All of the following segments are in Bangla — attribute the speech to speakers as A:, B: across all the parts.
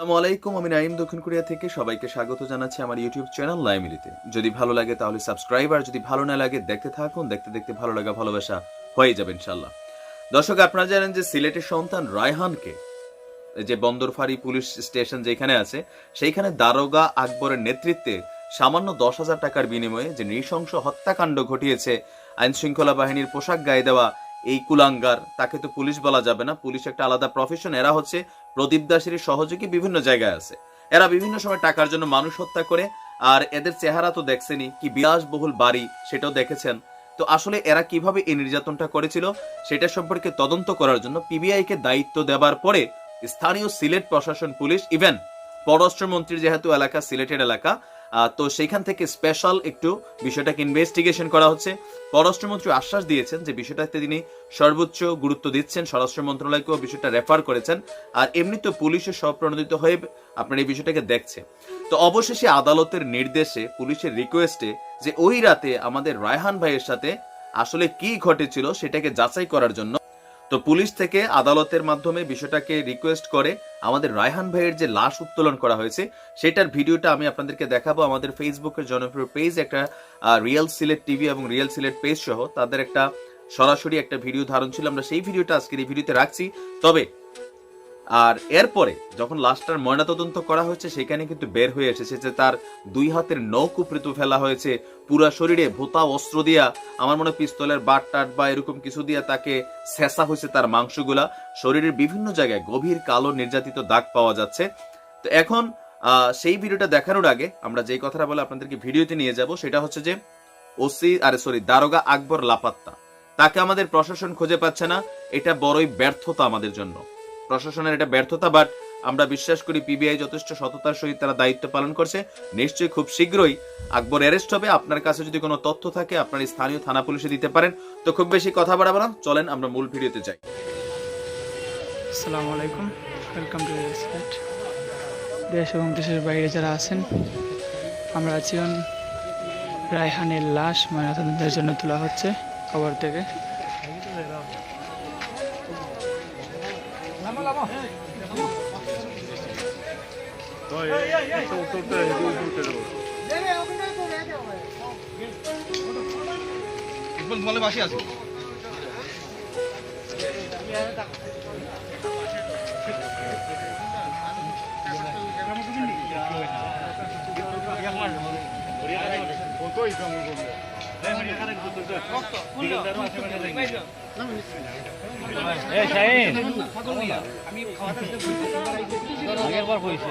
A: আসসালামু আলাইকুম, আমি নাইম দক্ষিণ কোরিয়া থেকে সবাইকে স্বাগত জানাচ্ছি আমার ইউটিউব চ্যানেল লাইমিলিতে। যদি ভালো লাগে তাহলে সাবস্ক্রাইব, আর যদি ভালো না লাগে দেখতে থাকুন, দেখতে দেখতে ভালো লাগা, ভালোবাসা হয়ে যাবে ইনশাল্লাহ দর্শক, আপনারা জানেন যে সিলেটের সন্তান রায়হানকে যে বন্দরফারি পুলিশ স্টেশন যেখানে আছে, সেইখানে দারোগা আকবরের নেতৃত্বে সামান্য দশ হাজার টাকার বিনিময়ে যে নৃশংস হত্যাকাণ্ড ঘটিয়েছে আইন শৃঙ্খলা বাহিনীর পোশাক গায়ে দেওয়া এই কুলাঙ্গার, তাকে তো পুলিশ বলা যাবে না। পুলিশ একটা আলাদা প্রফেশন এরা হচ্ছে প্রদীপ দাসের সহযোগী বিভিন্ন জায়গায় আছে। এরা বিভিন্ন সময় টাকার জন্য মানুষ হত্যা করে, আর এদের চেহারা তো দেখছেনি কি বিলাসবহুল বাড়ি সেটাও দেখেছেন। তো আসলে এরা কীভাবে এই নির্যাতনটা করেছিল, সেটা সম্পর্কে তদন্ত করার জন্য পিবিআই কে দায়িত্ব দেবার পরে স্থানীয় সিলেট প্রশাসন পুলিশ ইভেন পররাষ্ট্রমন্ত্রীর যেহেতু এলাকা, সিলেটের এলাকা তো সেইখান থেকে স্পেশাল একটু বিষয়টাকে ইনভেস্টিগেশন করা হচ্ছে। পররাষ্ট্রমন্ত্রী আশ্বাস দিয়েছেন যে বিষয়টাতে তিনি সর্বোচ্চ গুরুত্ব দিচ্ছেন। স্বরাষ্ট্র মন্ত্রণালয়কেও বিষয়টা রেফার করেছেন। আর এমনি তো পুলিশের স্বপ্রণোদিত হয়ে আপনার এই বিষয়টাকে দেখছে। তো অবশেষে আদালতের নির্দেশে, পুলিশের রিকোয়েস্টে যে ওই রাতে আমাদের রায়হান ভাইয়ের সাথে আসলে কি ঘটেছিল সেটাকে যাচাই করার জন্য তো পুলিশ থেকে আদালতের মাধ্যমে বিষয়টাকে রিকোয়েস্ট করে আমাদের রায়হান ভাইয়ের যে লাশ উত্তোলন করা হয়েছে, সেটার ভিডিওটা আমি আপনাদেরকে দেখাবো। আমাদের ফেসবুকের জনপ্রিয় পেজ একটা রিয়েল সিলেট টিভি এবং রিয়েল সিলেট পেজ সহ তাদের একটা সরাসরি একটা ভিডিও ধারণ ছিল। আমরা সেই ভিডিওটা আজকের এই ভিডিওতে রাখছি। তবে আর এরপরে যখন লাশটার ময়নাতদন্ত করা হয়েছে, সেখানে কিন্তু বের হয়ে এসেছে যে তার দুই হাতের নখ উপৃত ফেলা হয়েছে। পুরা শরীরে ভোতা, অস্ত্র দিয়া, আমার মনে পিস্তলের বাট টাট বা এরকম কিছু দিয়া তাকে ছেঁচা হয়েছে তার মাংসগুলা। শরীরের বিভিন্ন জায়গায় গভীর কালো নির্যাতিত দাগ পাওয়া যাচ্ছে। তো এখন সেই ভিডিওটা দেখানোর আগে আমরা যেই কথাটা বলে আপনাদেরকে ভিডিওতে নিয়ে যাব, সেটা হচ্ছে যে ওসি, আরে সরি দারোগা আকবর লাপাত্তা। তাকে আমাদের প্রশাসন খুঁজে পাচ্ছে না, এটা বড়ই ব্যর্থতা আমাদের জন্য। প্রশাসনের এটা ব্যর্থতা বাট আমরা বিশ্বাস করি পিবিআই যথেষ্ট সততার সহিত তারা দায়িত্ব পালন করছে। নিশ্চয়ই খুব শীঘ্রই আকবর অ্যারেস্ট হবে। আপনার কাছে যদি কোনো তথ্য থাকে, আপনার স্থানীয় থানা পুলিশে দিতে পারেন। তো খুব বেশি কথা বাড়াবো না। চলেন, আমরা মূল ভিডিওতে যাই।
B: আসসালামু আলাইকুম। ওয়েলকাম টু দেশ এবং দেশের বাইরে যারা আছেন, আমরা আছি রায়হানের লাশ, ময়নাতদন্তের জন্য তোলা হচ্ছে কবর থেকে। উঠতে
C: উঠতে মলে বাসি আছে কতই কম করবে শাহিন আগের বার বইছে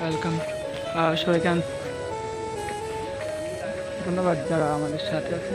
B: ওয়েলকাম সবাইকে আন- ধন্যবাদ যারা আমাদের সাথে আছে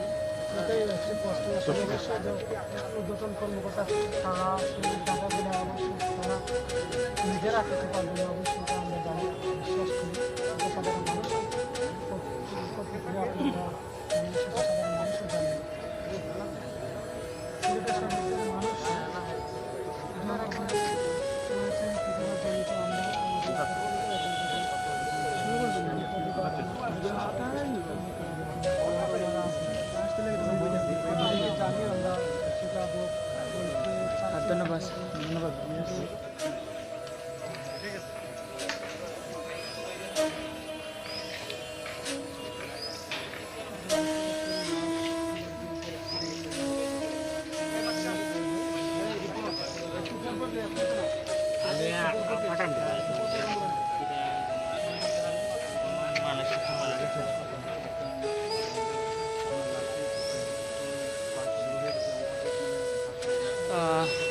D: উদ্বোধন কর্মকর্তা তারা টাকা দিলে অবশ্যই তারা নিজেরা খেতে পারবে না অবশ্যই আমরা জানি বিশ্বাস করি। সাধারণ মানুষ প্রতিক্রিয়া সাধারণ মানুষও সর্বস্তরের মানুষ। জড়িত আমরা
B: ধন্যবাদ ধন্যবাদ। আহ, আহ,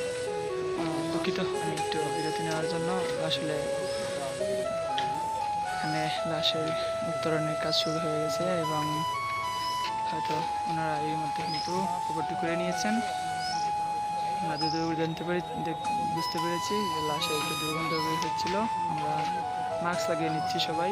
B: দুঃখিত। আমি একটু বিরতি নেওয়ার জন্য আসলে এখানে লাশের উত্তরণের কাজ শুরু হয়ে গেছে এবং হয়তো ওনারা এই মধ্যে কিন্তু খবরটি করে নিয়েছেন। আমরা যতদূর জানতে পারি বুঝতে পেরেছি যে লাশে একটু দুর্গন্ধ বের হচ্ছিল। আমরা মাস্ক লাগিয়ে নিচ্ছি সবাই।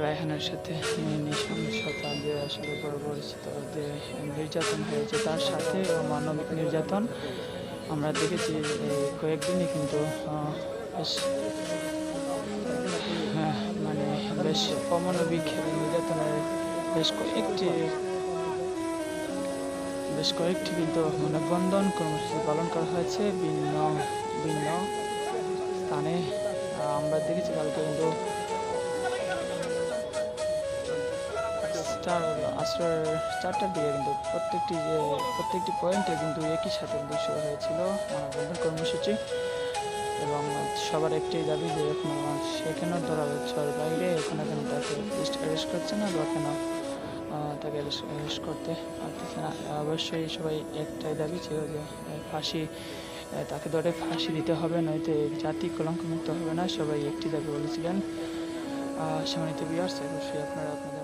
B: রায়হানের সাথে নৃশংসতা যে আসলে বড় পরিচিত যে নির্যাতন হয়েছে। তার সাথে মানবিক নির্যাতন আমরা দেখেছি কয়েকদিনই কিন্তু বেশ হ্যাঁ, মানে বেশ অমানবিক নির্যাতনের বেশ কয়েকটি বেশ কয়েকটি কিন্তু মানে বন্ধন কর্মসূচি পালন করা হয়েছে ভিন্ন ভিন্ন স্থানে। আমরা দেখেছি কালকে কিন্তু চার আশ্রয় চারটার দিকে কিন্তু প্রত্যেকটি যে প্রত্যেকটি পয়েন্টে কিন্তু একই সাথে কিন্তু শুরু হয়েছিল মানববন্ধন কর্মসূচি। এবং সবার একটাই দাবি যে এখন সেখানেও ধরা হচ্ছে বাইরে, এখন কেন তাকে অ্যারেস্ট করছে না বা কেন তাকে অ্যারেস্ট করতে পারতেছে না। অবশ্যই সবাই একটাই দাবি ছিল যে ফাঁসি তাকে ধরে ফাঁসি দিতে হবে, নয়তো জাতি কলঙ্কমুক্ত হবে না, সবাই একটি দাবি বলেছিলেন। সম্মানিত বিয়ার্স অবশ্যই আপনারা আপনাদের